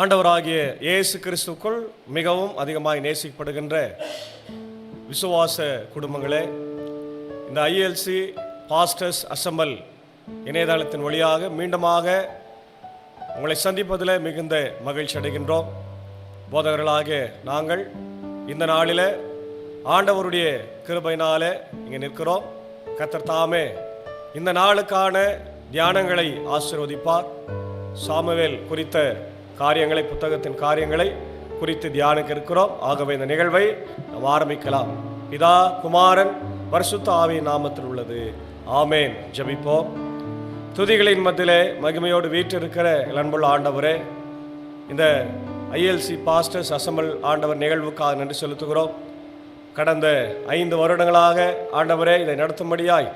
ஆண்டவராகிய இயேசு கிறிஸ்துக்குள் மிகவும் அதிகமாக நேசிக்கப்படுகின்ற விசுவாச குடும்பங்களே இந்த ஐஎல்சி பாஸ்டர்ஸ் அசம்பல் இணையதளத்தின் வழியாக மீண்டுமாக உங்களை சந்திப்பதில் மிகுந்த மகிழ்ச்சி அடைகின்றோம். போதகர்களாகிய நாங்கள் இந்த நாளில் ஆண்டவருடைய கிருபையினால் இங்கே நிற்கிறோம். கத்தர் தாமே இந்த நாளுக்கான தியானங்களை ஆசிர்வதிப்பார். சாமுவேல் குறித்த காரியங்களை புத்தகத்தின் காரியங்களை குறித்து தியானிக்க இருக்கிறோம் ஆகவே இந்த நிகழ்வை நாம் ஆரம்பிக்கலாம். பிதா குமாரன் பரிசுத்த ஆவி நாமத்தில் உள்ளது. ஆமேன். ஜபிப்போம். துதிகளின் மத்தியிலே மகிமையோடு வீற்றிருக்கிற அன்புள்ள ஆண்டவரே இந்த ஐஎல்சி பாஸ்டர்ஸ் அசம்பிள் ஆண்டவர் நிகழ்வுக்காக நன்றி செலுத்துகிறோம். கடந்த ஐந்து வருடங்களாக ஆண்டவரே இதை நடத்தும்படியாய்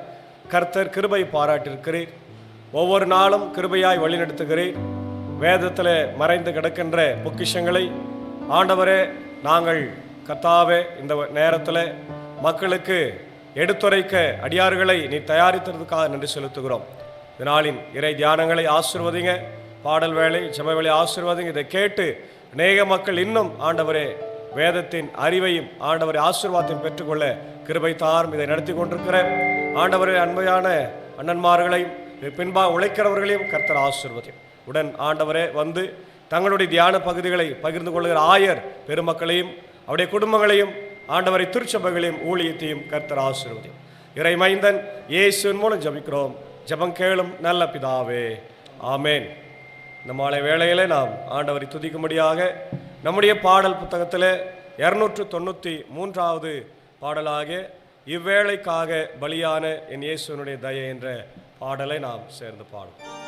கர்த்தர் கிருபை பாராட்டியிருக்கிறீர். ஒவ்வொரு நாளும் கிருபையாய் வழிநடத்துகிறீர். வேதத்தில் மறைந்து கிடக்கின்ற பொக்கிஷங்களை ஆண்டவரே நாங்கள் கத்தாவே இந்த நேரத்தில் மக்களுக்கு எடுத்துரைக்க அடியார்களை நீ தயாரித்ததுக்காக நன்றி செலுத்துகிறோம். இதனாலின் இறை தியானங்களை ஆசிர்வதிங்க பாடல் வேலை ஜெப வேலை ஆசிர்வதிங்க. இதை கேட்டு அநேக மக்கள் இன்னும் ஆண்டவரே வேதத்தின் அறிவையும் ஆண்டவரை ஆசீர்வாதத்தையும் பெற்றுக்கொள்ள கிருபை தாரும். இதை நடத்தி கொண்டிருக்கிறேன். ஆண்டவரே அன்பையான அண்ணன்மார்களையும் பின்பாக உழைக்கிறவர்களையும் கர்த்தர் ஆசீர்வதியும். உடன் ஆண்டவரே வந்து தங்களுடைய தியான பகுதிகளை பகிர்ந்து கொள்கிற ஆயர் பெருமக்களையும் அவருடைய குடும்பங்களையும் ஆண்டவரை திருச்சபைகளையும் ஊழியத்தையும் கர்த்தர் ஆசிர்வதி. இறைமைந்தன் இயேசுவின் மூலம் ஜபிக்கிறோம். ஜெபம் கேளும் நல்ல பிதாவே. ஆமேன். இந்த மாலை வேளையிலே நாம் ஆண்டவரை துதிக்கும்படியாக நம்முடைய பாடல் புத்தகத்தில் இரநூற்று தொண்ணூற்றி மூன்றாவது பாடலாக இவ்வேளைக்காக பலியான என் இயேசுவனுடைய தய என்ற பாடலை நாம் சேர்ந்து பாடுவோம்.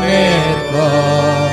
என்றைக்கும்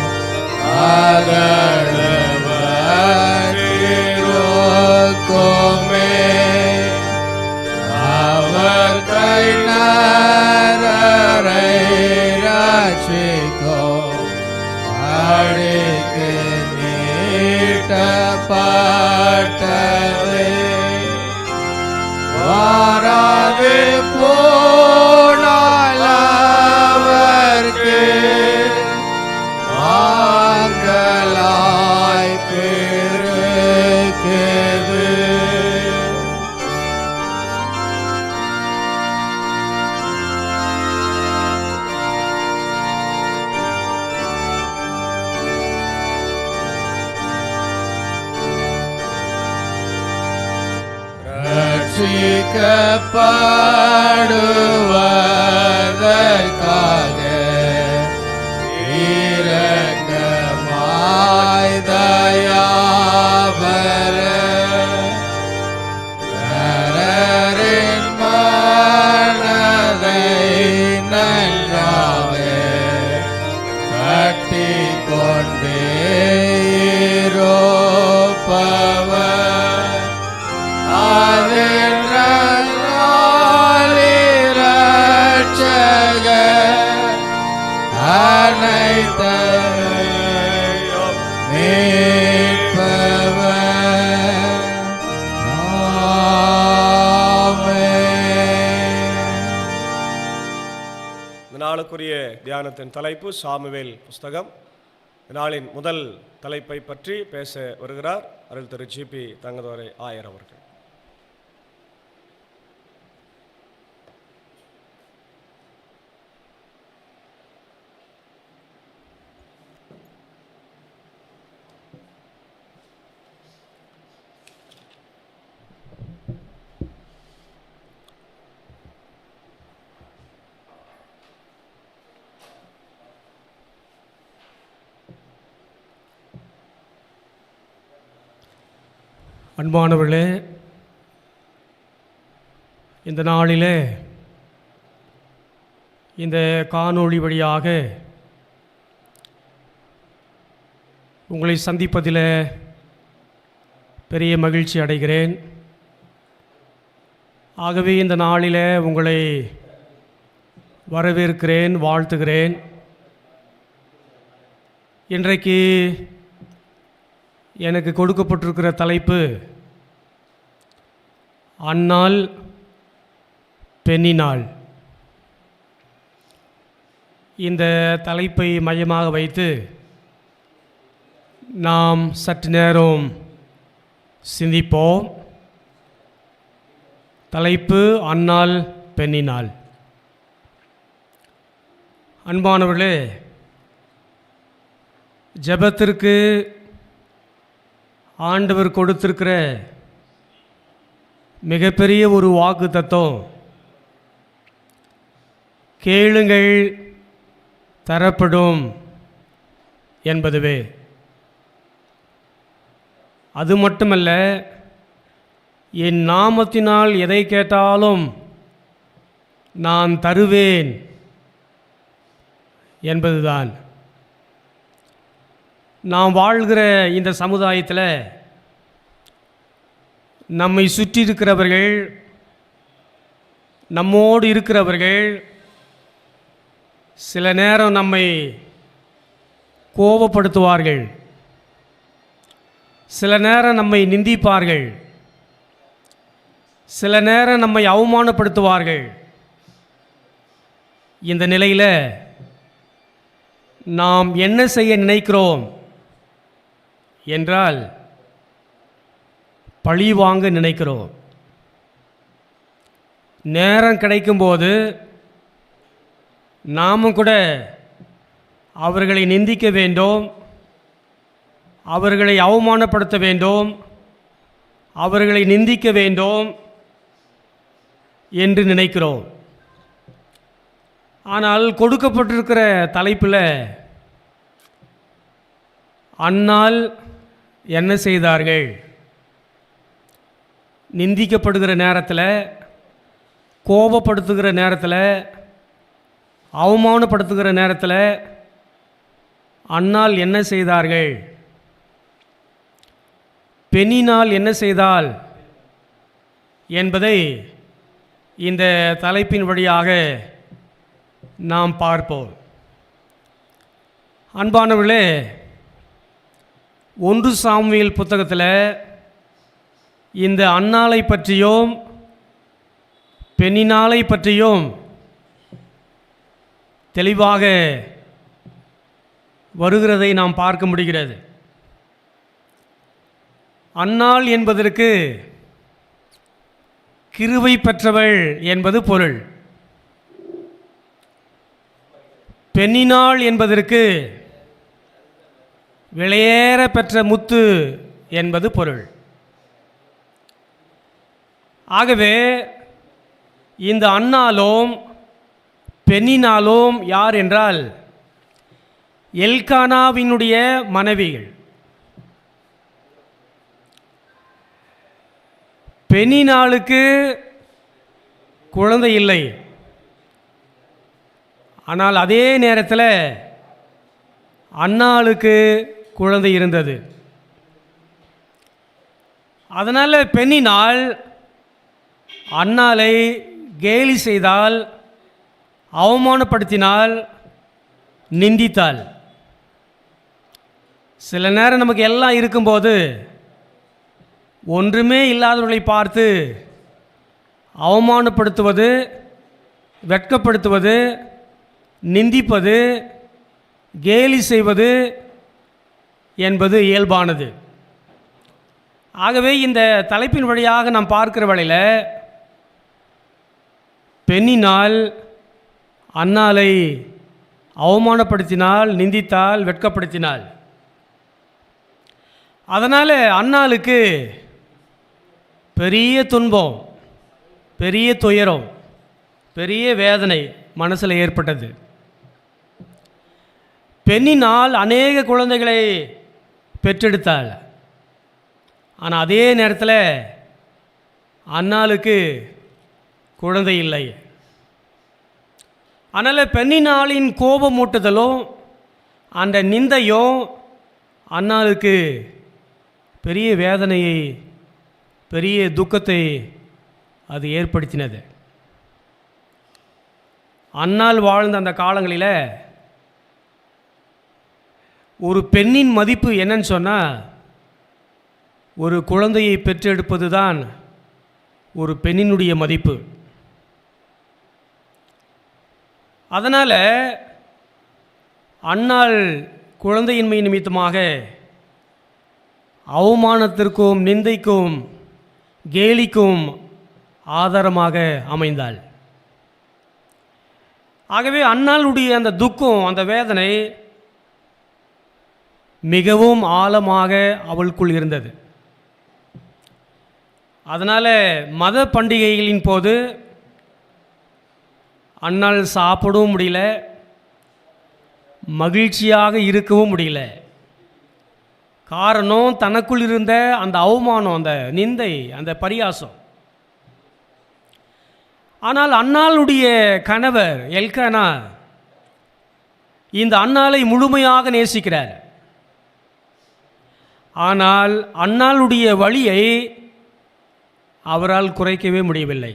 நாளுக்குரிய தியானத்தின் தலைப்பு சாமுவேல் புஸ்தகம். நாளின் முதல் தலைப்பை பற்றி பேச வருகிறார் அருள் திரு ஜிபி தங்கதுரை ஆயர் அவர்கள். அன்பானவர்களே இந்த நாளிலே இந்த காணொளி வழியாக உங்களை சந்திப்பதில் பெரிய மகிழ்ச்சி அடைகிறேன். ஆகவே இந்த நாளில் உங்களை வரவேற்கிறேன் வாழ்த்துகிறேன். இன்றைக்கு எனக்கு கொடுக்கப்பட்டிருக்கிற தலைப்பு அந்நாள் பெண்ணினாள். இந்த தலைப்பை மையமாக வைத்து நாம் சற்று நேரம் சிந்திப்போம். தலைப்பு அந்நாள் பெண்ணினாள். அன்பானவர்களே ஜெபத்திற்கு ஆண்டவர் கொடுத்திருக்கிற மிகப்பெரிய ஒரு வாக்கு தத்துவம். கேளுங்கள் தரப்படும் என்பதுவே. அது மட்டுமல்ல என் நாமத்தினால் எதை கேட்டாலும் நான் தருவேன் என்பதுதான். நாம் வாழ்கிற இந்த சமுதாயத்தில் நம்மை சுற்றி இருக்கிறவர்கள் நம்மோடு இருக்கிறவர்கள் சில நேரம் நம்மை கோபப்படுத்துவார்கள் சில நேரம் நம்மை நிந்திப்பார்கள். சில நேரம் நம்மை அவமானப்படுத்துவார்கள். இந்த நிலையில் நாம் என்ன செய்ய நினைக்கிறோம்? என்றால் பழி வாங்க நினைக்கிறோம். நேரம் கிடைக்கும்போது நாமும் கூட அவர்களை நிந்திக்க வேண்டும். அவர்களை அவமானப்படுத்த வேண்டும். அவர்களை நிந்திக்க வேண்டும் என்று நினைக்கிறோம். ஆனால் கொடுக்கப்பட்டிருக்கிற தலைப்பில் அன்னால் என்ன செய்தார்கள்? நிந்திக்கப்படுகிற நேரத்தில் கோபப்படுத்துகிற நேரத்தில் அவமானப்படுத்துகிற நேரத்தில் அன்னால் என்ன செய்தார்கள்? பெண்ணினால் என்ன செய்தால் என்பதை இந்த தலைப்பின் வழியாக நாம் பார்ப்போம். அன்பானவர்களே ஒன்று சாமியல் புத்தகத்தில் இந்த அன்னாலை பற்றியும் பெண்ணினாலை பற்றியும் தெளிவாக வருகிறதை நாம் பார்க்க முடிகிறது. அன்னாள் என்பதற்கு கிருவை பெற்றவள் என்பது பொருள். பெண்ணினாள் என்பதற்கு விலையேற பெற்ற முத்து என்பது பொருள். ஆகவே இந்த அண்ணாலும் பெண்ணினாலும் யார் என்றால் எல்கானாவினுடைய மனைவிகள். பெண்ணினாளுக்கு குழந்தை இல்லை. ஆனால் அதே நேரத்தில் அண்ணாளுக்கு குழந்தை இருந்தது. அதனால் பெண்ணினால் அண்ணாலை கேலி செய்தால் அவமானப்படுத்தினால் நிந்தித்தாள். சில நேரம் நமக்கு எல்லாம் இருக்கும்போது ஒன்றுமே இல்லாதவர்களை பார்த்து அவமானப்படுத்துவது வெட்கப்படுத்துவது நிந்திப்பது கேலி செய்வது என்பது இயல்பானது. ஆகவே இந்த தலைப்பின் வழியாக நாம் பார்க்கிற வழியில் பெண்ணினால் அன்னாலை அவமானப்படுத்தினால் நிந்தித்தால் வெட்கப்படுத்தினாள் அதனால் அன்னாளுக்கு பெரிய துன்பம் பெரிய துயரம் பெரிய வேதனை மனசில் ஏற்பட்டது. பெண்ணினால் அநேக குழந்தைகளை பெற்றெடுத்தாள். ஆனால் அதே நேரத்தில் அன்னாளுக்கு குழந்தை இல்லை. அதனால் பெண்ணினாளின் கோபமூட்டுதலும் அந்த நிந்தையும் அன்னாளுக்கு பெரிய வேதனையை பெரிய துக்கத்தை அது ஏற்படுத்தினது. அன்னால் வாழ்ந்த அந்த காலங்களில் ஒரு பெண்ணின் மதிப்பு என்னன்னு சொன்னால் ஒரு குழந்தையை பெற்றெடுப்பது தான் ஒரு பெண்ணினுடைய மதிப்பு. அதனால் அன்னாள் குழந்தையின்மை நிமித்தமாக அவமானத்திற்கும் நிந்தைக்கும் கேலிக்கும் ஆதாரமாக அமைந்தாள். ஆகவே அன்னாளுடைய அந்த துக்கம் அந்த வேதனை மிகவும் ஆழமாக அவளுக்குள் இருந்தது. அதனால் மத பண்டிகைகளின் போது அன்னால் சாப்பிடவும் முடியல மகிழ்ச்சியாக இருக்கவும் முடியல. காரணம் தனக்குள் இருந்த அந்த அவமானம் அந்த நிந்தை அந்த பரியாசம். ஆனால் அன்னாளுடைய கணவர் எல்கனா இந்த அன்னாலை முழுமையாக நேசிக்கிறார். ஆனால் அன்னாளுடைய வழியை அவரால் குறைக்கவே முடியவில்லை.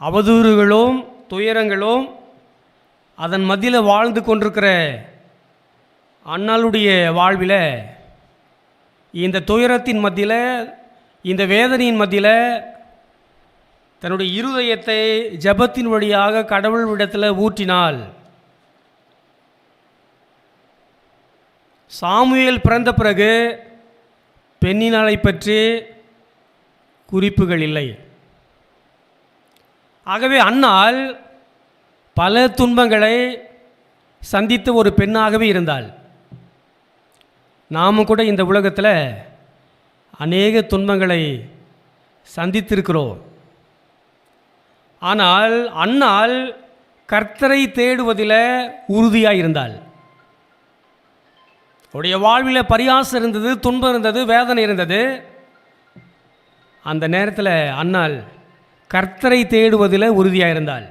அவதூறுகளும் துயரங்களும் அதன் மத்தியில் வாழ்ந்து கொண்டிருக்கிற அண்ணாளுடைய வாழ்வில் இந்த துயரத்தின் மத்தியில் இந்த வேதனையின் மத்தியில் தன்னுடைய இருதயத்தை ஜபத்தின் வழியாக கடவுள் விடத்தில் ஊற்றினாள். சாமுவேல் பிறந்த பிறகு பெண்ணினாலை பற்றி குறிப்புகள் இல்லை. ஆகவே அன்னால் பல துன்பங்களை சந்தித்த ஒரு பெண்ணாகவே இருந்தாள். நாமும் கூட இந்த உலகத்தில் அநேக துன்பங்களை சந்தித்திருக்கிறோம். ஆனால் அன்னால் கர்த்தரை தேடுவதில் உறுதியாக இருந்தாள். அவருடைய வாழ்வில் பரியாசம் இருந்தது துன்பம் இருந்தது வேதனை இருந்தது. அந்த நேரத்தில் அன்னால் கர்த்தரை தேடுவதில் உறுதியாக இருந்தால்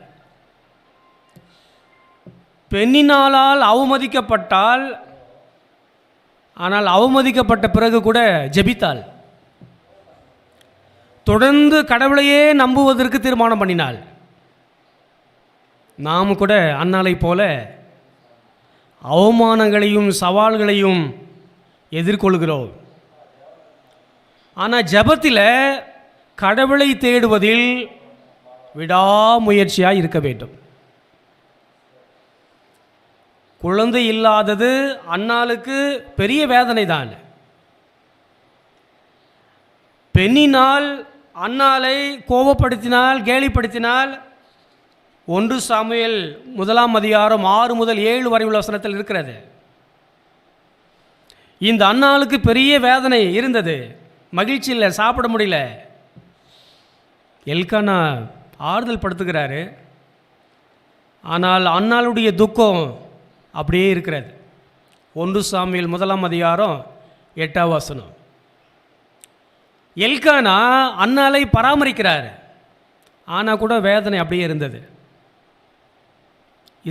பெண்ணினாலால் அவமதிக்கப்பட்டால் ஆனால் அவமதிக்கப்பட்ட பிறகு கூட ஜெபித்தாள் தொடர்ந்து கடவுளையே நம்புவதற்கு தீர்மானம் பண்ணினாள் நாம் கூட அன்னாலை போல அவமானங்களையும் சவால்களையும் எதிர்கொள்கிறோம். ஆனால் ஜெபத்தில் கடவுளை தேடுவதில் விடாமுயற்சியாக இருக்க வேண்டும். குழந்தை இல்லாதது அன்னாளுக்கு பெரிய வேதனை தான் பெண்ணினால் அண்ணாலை கோபப்படுத்தினால் கேலிப்படுத்தினால் ஒன்று சமையல் முதலாம் அதிகாரம் ஆறு முதல் ஏழு வரை உள்ள வசனத்தில் இருக்கிறது. இந்த அன்னாளுக்கு பெரிய வேதனை இருந்தது. மகிழ்ச்சி இல்லை சாப்பிட முடியல. எல்கானா ஆறுதல் படுத்துக்கிறாரு ஆனால் அன்னாளுடைய துக்கம் அப்படியே இருக்கிறது. ஒன்று சாமியில் முதலாம் அதிகாரம் எட்டாம் வசனம். எல்கானா அன்னாலை பராமரிக்கிறார். ஆனால் கூட வேதனை அப்படியே இருந்தது.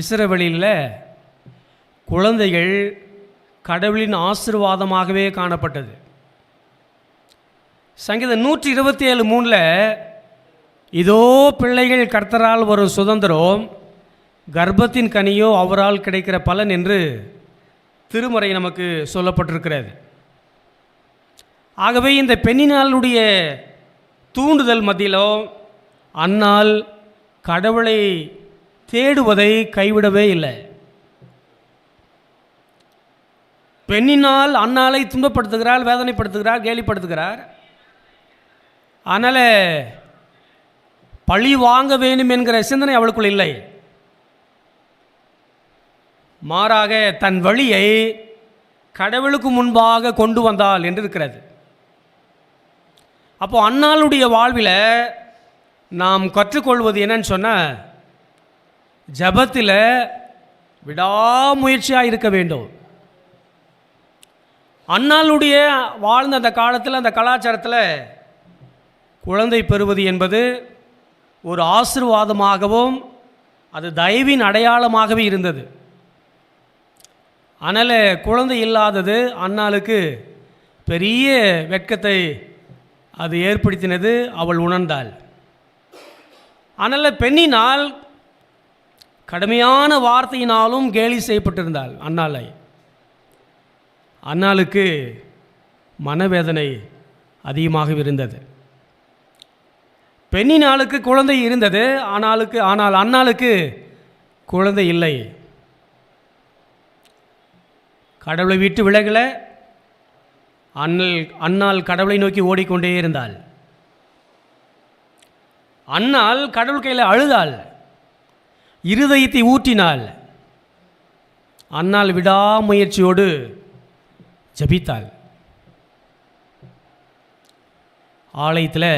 இஸ்ரவேலில் குழந்தைகள் கடவுளின் ஆசீர்வாதமாகவே காணப்பட்டது. சங்கீதம் நூற்றி இருபத்தி ஏழு மூணில் இதோ பிள்ளைகள் கர்த்தரால் வரும் சுதந்திரம் கர்ப்பத்தின் கனியோ அவரால் கிடைக்கிற பலன் என்று திருமறை நமக்கு சொல்லப்பட்டிருக்கிறது. ஆகவே இந்த பெண்ணினாளுடைய தூண்டுதல் மத்தியிலோ அன்னால் கடவுளை தேடுவதை கைவிடவே இல்லை. பெண்ணினால் அன்னாலை துன்பப்படுத்துகிறார் வேதனைப்படுத்துகிறார் கேலிப்படுத்துகிறார் அதனால் பழி வாங்க வேண்டும் என்கிற சிந்தனை அவளுக்குள் இல்லை. மாறாக தன் வழியை கடவுளுக்கு முன்பாக கொண்டு வந்தாள் என்று இருக்கிறது அப்போ அன்னாளுடைய வாழ்வில் நாம் கற்றுக்கொள்வது என்னன்னு சொன்னால் ஜபத்தில் விடாமுயற்சியாக இருக்க வேண்டும். அன்னாளுடைய வாழ்ந்த அந்த காலத்தில் அந்த கலாச்சாரத்தில் குழந்தை பெறுவது என்பது ஒரு ஆசிர்வாதமாகவும் அது தயவின் அடையாளமாகவே இருந்தது. அதனால் குழந்தை இல்லாதது அன்னாளுக்கு பெரிய வெட்கத்தை அது ஏற்படுத்தினது அவள் உணர்ந்தாள். அதனால் பெண்ணினால் கடுமையான வார்த்தையினாலும் கேலி செய்யப்பட்டிருந்தாள் அன்னாலை அன்னாளுக்கு மனவேதனை அதிகமாக இருந்தது. பெண்ணினாளுக்கு குழந்தை இருந்தது ஆனாளுக்கு ஆனால் அன்னாளுக்கு குழந்தை இல்லை. கடவுளை விட்டு விலகல. அண்ணல் அன்னாள் கடவுளை நோக்கி ஓடிக்கொண்டே இருந்தாள். அன்னாள் கடவுள் கையில் அழுதாள். இருதயத்தை ஊற்றினாள் அண்ணால் விடாமுயற்சியோடு ஜபித்தாள். ஆலயத்தில்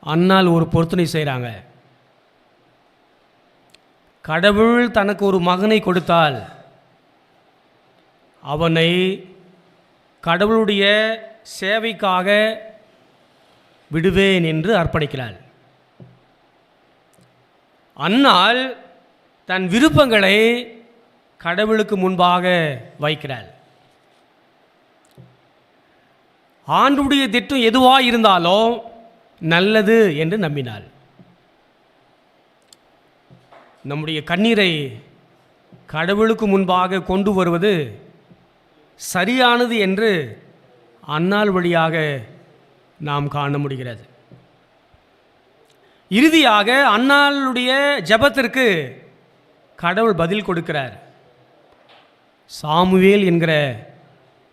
அன்னால் ஒரு பொருத்தனை செய்கிறாங்க. கடவுள் தனக்கு ஒரு மகனை கொடுத்தால் அவனை கடவுளுடைய சேவைக்காக விடுவேன் என்று அர்ப்பணிக்கிறாள். அன்னால் தன் விருப்பங்களை கடவுளுக்கு முன்பாக வைக்கிறாள். ஆண்டுடைய திட்டம் எதுவாக இருந்தாலும் நல்லது என்று நம்பினாள். நம்முடைய கண்ணீரை கடவுளுக்கு முன்பாக கொண்டு வருவது சரியானது என்று அன்னாள் வழியாக நாம் காண முடிகிறது. இறுதியாக அன்னாளுடைய ஜெபத்திற்கு கடவுள் பதில் கொடுக்கிறார். சாமுவேல் என்கிற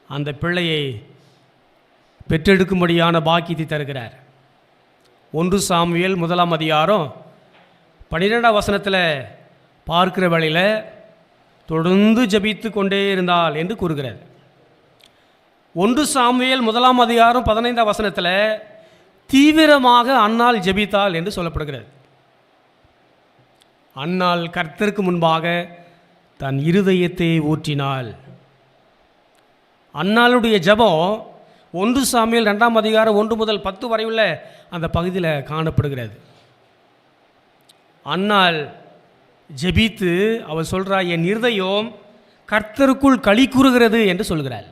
அந்த பிள்ளையை பெற்றெடுக்கும்படியான பாக்கியத்தை தருகிறார். ஒன்று சாமியல் முதலாம் அதிகாரம் பன்னிரெண்டாம் வசனத்தில் பார்க்கிற வேளையில் தொடர்ந்து ஜபித்து கொண்டே இருந்தாள் என்று கூறுகிறார். ஒன்று சாமியல் முதலாம் அதிகாரம் பதினைந்தாம் வசனத்தில் தீவிரமாக அன்னாள் ஜெபித்தாள் என்று சொல்லப்படுகிறது. அன்னால் கர்த்தருக்கு முன்பாக தன் இருதயத்தை ஊற்றினாள் அன்னாளுடைய ஜெபம் ஒன்று சாமியில் ரெண்டாம் அதிகாரம் ஒன்று முதல் பத்து வரை உள்ள அந்த பகுதியில் காணப்படுகிறது. அன்னால் ஜெபித்து அவள் சொல்கிறா என் இருதயம் கர்த்தருக்குள் களி கூறுகிறது என்று சொல்கிறாள்.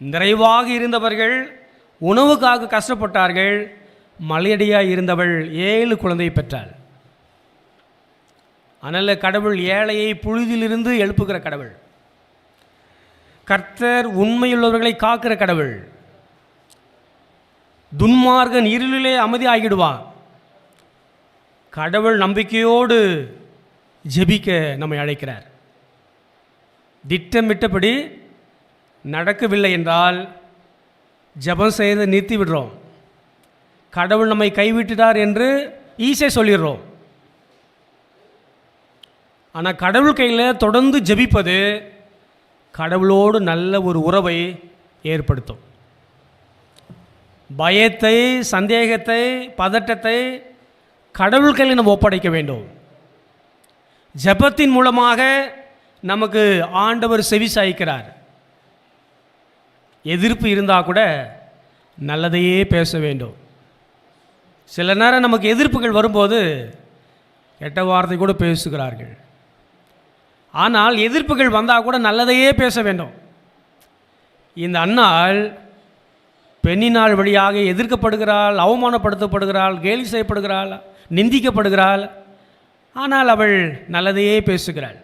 நிறைவாக இருந்தவர்கள் உணவுக்காக கஷ்டப்பட்டார்கள் மலையடியாக இருந்தவள் ஏழு குழந்தையை பெற்றாள். அதனால் கடவுள் ஏழையை புழுதிலிருந்து எழுப்புகிற கடவுள். கர்த்தர் உண்மையுள்ளவர்களை காக்கிற கடவுள். துன்மார்கன் இருளிலே அமைதி ஆகிடுவான் கடவுள் நம்பிக்கையோடு ஜெபிக்க நம்மை அழைக்கிறார். திட்டமிட்டபடி நடக்கவில்லை என்றால் ஜெபம் செய்து நிறுத்தி விடுறோம் கடவுள் நம்மை கைவிட்டுட்டார் என்று ஈஸியாக சொல்லிடுறோம். ஆனால் கடவுள் கையில் தொடர்ந்து ஜெபிப்பது கடவுளோடு நல்ல ஒரு உறவை ஏற்படுத்தும். பயத்தை சந்தேகத்தை பதட்டத்தை கடவுள்களை நம்ம ஒப்படைக்க வேண்டும். ஜெபத்தின் மூலமாக நமக்கு ஆண்டவர் செவி சாய்க்கிறார். எதிர்ப்பு இருந்தால் கூட நல்லதையே பேச வேண்டும். சில நேரம் நமக்கு எதிர்ப்புகள் வரும்போது கெட்ட வார்த்தை கூட பேசுகிறார்கள். ஆனால் எதிர்ப்புகள் வந்தால் கூட நல்லதையே பேச வேண்டும். இந்த அன்னாள் பெண்ணினால் வழியாக எதிர்க்கப்படுகிறாள் அவமானப்படுத்தப்படுகிறாள் கேலி செய்யப்படுகிறாள் நிந்திக்கப்படுகிறாள். ஆனால் அவள் நல்லதையே பேசுகிறாள்.